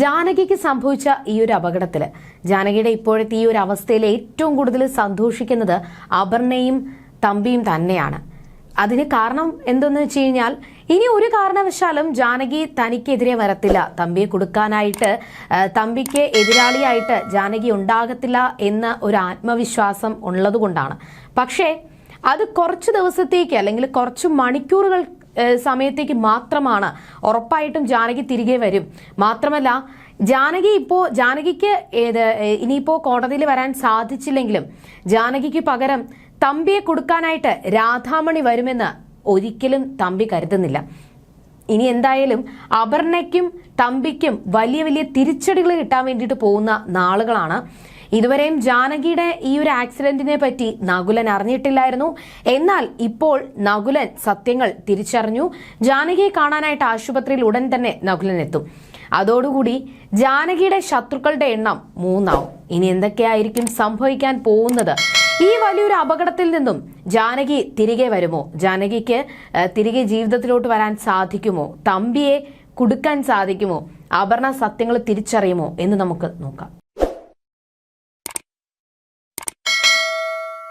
ജാനകിക്ക് സംഭവിച്ച ഈ ഒരു അപകടത്തിൽ ജാനകിയുടെ ഇപ്പോഴത്തെ ഈ ഒരു അവസ്ഥയിൽ ഏറ്റവും കൂടുതൽ സന്തോഷിക്കുന്നത് അപർണയും തമ്പിയും തന്നെയാണ്. അതിന് കാരണം എന്തെന്ന് വെച്ച് കഴിഞ്ഞാൽ ഇനി ഒരു കാരണവശാലും ജാനകി തനിക്കെതിരെ വരത്തില്ല. തമ്പിയെ കൊടുക്കാനായിട്ട് തമ്പിക്ക് എതിരാളിയായിട്ട് ജാനകി ഉണ്ടാകത്തില്ല എന്ന ഒരു ആത്മവിശ്വാസം ഉള്ളതുകൊണ്ടാണ്. പക്ഷേ അത് കുറച്ച് ദിവസത്തേക്ക് അല്ലെങ്കിൽ കുറച്ച് മണിക്കൂറുകൾ സമയത്തേക്ക് മാത്രമാണ്. ഉറപ്പായിട്ടും ജാനകി തിരികെ വരും. മാത്രമല്ല ജാനകി ഇപ്പോൾ ജാനകിക്ക് ഏത് ഇനിയിപ്പോൾ കോടതിയിൽ വരാൻ സാധിച്ചില്ലെങ്കിലും ജാനകിക്ക് പകരം തമ്പിയെ കൊടുക്കാനായിട്ട് രാധാമണി വരുമെന്ന് ഒരിക്കലും തമ്പി കരുതുന്നില്ല. ഇനി എന്തായാലും അപർണയ്ക്കും തമ്പിക്കും വലിയ വലിയ തിരിച്ചടികൾ കിട്ടാൻ വേണ്ടിയിട്ട് പോകുന്ന നാളുകളാണ്. ഇതുവരെയും ജാനകിയുടെ ഈ ഒരു ആക്സിഡന്റിനെ പറ്റി നകുലൻ അറിഞ്ഞിട്ടില്ലായിരുന്നു. എന്നാൽ ഇപ്പോൾ നകുലൻ സത്യങ്ങൾ തിരിച്ചറിഞ്ഞു. ജാനകിയെ കാണാനായിട്ട് ആശുപത്രിയിൽ ഉടൻ തന്നെ നകുലൻ എത്തും. അതോടുകൂടി ജാനകിയുടെ ശത്രുക്കളുടെ എണ്ണം മൂന്നാവും. ഇനി എന്തൊക്കെയായിരിക്കും സംഭവിക്കാൻ പോകുന്നത്? ഈ വലിയൊരു അപകടത്തിൽ നിന്നും ജാനകി തിരികെ വരുമോ? ജാനകിക്ക് തിരികെ ജീവിതത്തിലോട്ട് വരാൻ സാധിക്കുമോ? തമ്പിയെ കുടുക്കാൻ സാധിക്കുമോ? അപർണ സത്യങ്ങൾ തിരിച്ചറിയുമോ? എന്ന് നമുക്ക് നോക്കാം.